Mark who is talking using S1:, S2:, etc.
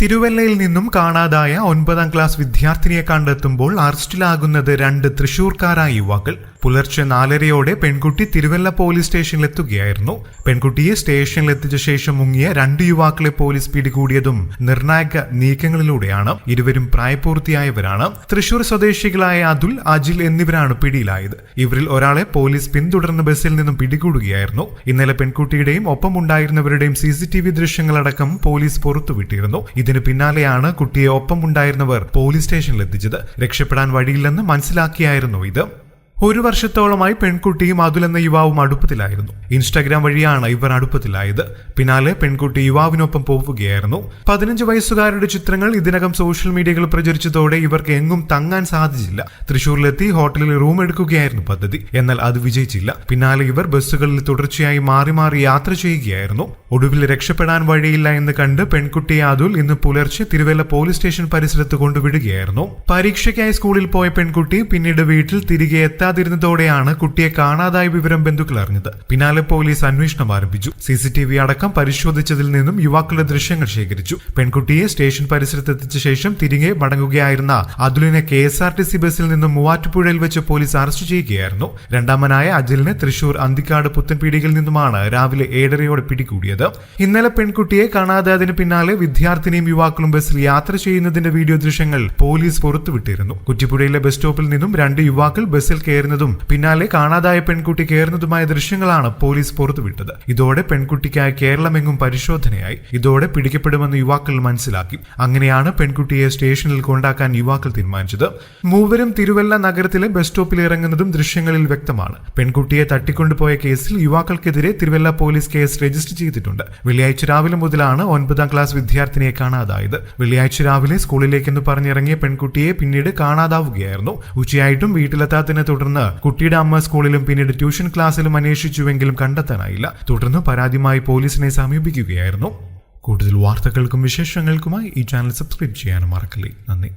S1: തിരുവല്ലയിൽ നിന്നും കാണാതായ ഒൻപതാം ക്ലാസ് വിദ്യാർത്ഥിനിയെ കണ്ടെത്തുമ്പോൾ അറസ്റ്റിലാകുന്നത് രണ്ട് തൃശൂർക്കാരായ യുവാക്കൾ. പുലർച്ചെ നാലരയോടെ പെൺകുട്ടി തിരുവല്ല പോലീസ് സ്റ്റേഷനിലെത്തുകയായിരുന്നു. പെൺകുട്ടിയെ സ്റ്റേഷനിലെത്തിച്ച ശേഷം മുങ്ങിയ രണ്ട് യുവാക്കളെ പോലീസ് പിടികൂടിയതും നിർണായക നീക്കങ്ങളിലൂടെയാണ്. ഇരുവരും പ്രായപൂർത്തിയായവരാണ്. തൃശൂർ സ്വദേശികളായ അതുൽ അജിൽ എന്നിവരാണ് പിടിയിലായത്. ഇവരിൽ ഒരാളെ പോലീസ് പിന്തുടർന്ന് ബസ്സിൽ നിന്നും പിടികൂടുകയായിരുന്നു. ഇന്നലെ പെൺകുട്ടിയുടെയും ഒപ്പമുണ്ടായിരുന്നവരുടെയും സി സി ടി വി ദൃശ്യങ്ങളടക്കം പോലീസ് പുറത്തുവിട്ടിരുന്നു. ഇതിനു പിന്നാലെയാണ് കുട്ടിയെ ഒപ്പമുണ്ടായിരുന്നവർ പോലീസ് സ്റ്റേഷനിലെത്തിച്ചത്. രക്ഷപ്പെടാൻ വഴിയില്ലെന്ന് മനസ്സിലാക്കിയായിരുന്നു ഇത്. ഒരു വർഷത്തോളമായി പെൺകുട്ടിയും അതുൽ എന്ന യുവാവും അടുപ്പത്തിലായിരുന്നു. ഇൻസ്റ്റാഗ്രാം വഴിയാണ് ഇവർ അടുപ്പത്തിലായത്. പിന്നാലെ പെൺകുട്ടി യുവാവിനൊപ്പം പോവുകയായിരുന്നു. പതിനഞ്ച് വയസ്സുകാരുടെ ചിത്രങ്ങൾ ഇതിനകം സോഷ്യൽ മീഡിയകളിൽ പ്രചരിച്ചതോടെ ഇവർക്ക് എങ്ങും തങ്ങാൻ സാധിച്ചില്ല. തൃശൂരിലെത്തി ഹോട്ടലിൽ റൂം എടുക്കുകയായിരുന്നു പദ്ധതി. എന്നാൽ അത് വിജയിച്ചില്ല. പിന്നാലെ ഇവർ ബസ്സുകളിൽ തുടർച്ചയായി മാറി മാറി യാത്ര ചെയ്യുകയായിരുന്നു. ഒടുവിൽ രക്ഷപ്പെടാൻ വഴിയില്ല എന്ന് കണ്ട് പെൺകുട്ടിയെ അതുൽ ഇന്ന് പുലർച്ചെ തിരുവല്ല പോലീസ് സ്റ്റേഷൻ പരിസരത്ത് കൊണ്ടുവിടുകയായിരുന്നു. പരീക്ഷയ്ക്കായി സ്കൂളിൽ പോയ പെൺകുട്ടി പിന്നീട് വീട്ടിൽ തിരികെ എത്താതിരുന്നതോടെയാണ് കുട്ടിയെ കാണാതായ വിവരം ബന്ധുക്കൾ അറിഞ്ഞത്. പിന്നാലെ പോലീസ് അന്വേഷണം ആരംഭിച്ചു. സി സി ടി വി അടക്കം പരിശോധിച്ചതിൽ നിന്നും യുവാക്കളുടെ ദൃശ്യങ്ങൾ ശേഖരിച്ചു. പെൺകുട്ടിയെ സ്റ്റേഷൻ പരിസരത്ത് എത്തിച്ച ശേഷം തിരികെ മടങ്ങുകയായിരുന്ന അതുലിനെ K S R T C ബസ്സിൽ നിന്നും മൂവാറ്റുപുഴയിൽ വെച്ച് പോലീസ് അറസ്റ്റ് ചെയ്യുകയായിരുന്നു. രണ്ടാമനായ അജിലിനെ തൃശൂർ അന്തിക്കാട് പുത്തൻപീടികയിൽ നിന്നുമാണ് രാവിലെ ഏഴരയോടെ പിടികൂടിയത്. ഇന്നലെ പെൺകുട്ടിയെ കാണാതായതിനു പിന്നാലെ വിദ്യാർത്ഥിനിയും യുവാക്കളും ബസ്സിൽ യാത്ര ചെയ്യുന്നതിന്റെ വീഡിയോ ദൃശ്യങ്ങൾ പോലീസ് പുറത്തുവിട്ടിരുന്നു. കുറ്റിപ്പുഴയിലെ ബസ് സ്റ്റോപ്പിൽ നിന്നും രണ്ട് യുവാക്കൾ ബസ്സിൽ കയറുന്നതും പിന്നാലെ കാണാതായ പെൺകുട്ടി കയറുന്നതുമായ ദൃശ്യങ്ങളാണ് പോലീസ് പുറത്തുവിട്ടത്. ഇതോടെ പെൺകുട്ടിക്കായി കേരളമെങ്ങും പരിശോധനയായി. ഇതോടെ പിടിക്കപ്പെടുമെന്ന് യുവാക്കൾ മനസ്സിലാക്കി. അങ്ങനെയാണ് പെൺകുട്ടിയെ സ്റ്റേഷനിൽ കൊണ്ടാക്കാൻ യുവാക്കൾ തീരുമാനിച്ചത്. മൂവരും തിരുവല്ല നഗരത്തിലെ ബസ് സ്റ്റോപ്പിൽ ഇറങ്ങുന്നതും ദൃശ്യങ്ങളിൽ വ്യക്തമാണ്. പെൺകുട്ടിയെ തട്ടിക്കൊണ്ടുപോയ കേസിൽ യുവാക്കൾക്കെതിരെ തിരുവല്ല പോലീസ് കേസ് രജിസ്റ്റർ ചെയ്തിട്ടുണ്ട്. വെള്ളിയാഴ്ച രാവിലെ മുതലാണ് ഒൻപതാം ക്ലാസ് വിദ്യാർത്ഥിനിയെ കാണാതായത്. വെള്ളിയാഴ്ച രാവിലെ സ്കൂളിലേക്കെന്ന് പറഞ്ഞിറങ്ങിയ പെൺകുട്ടിയെ പിന്നീട് കാണാതാവുകയായിരുന്നു. ഉച്ചയായിട്ടും വീട്ടിലെത്താത്തതിനെ തുടർന്ന് കുട്ടിയുടെ അമ്മ സ്കൂളിലും പിന്നീട് ട്യൂഷൻ ക്ലാസ്സിലും അന്വേഷിച്ചുവെങ്കിലും കണ്ടെത്താനായില്ല. തുടർന്ന് പരാതിയുമായി പോലീസിനെ സമീപിക്കുകയായിരുന്നു. കൂടുതൽ വാർത്തകൾക്കും വിശേഷങ്ങൾക്കുമായി ഈ ചാനൽ സബ്സ്ക്രൈബ് ചെയ്യാനും മറക്കല്ലേ. നന്ദി.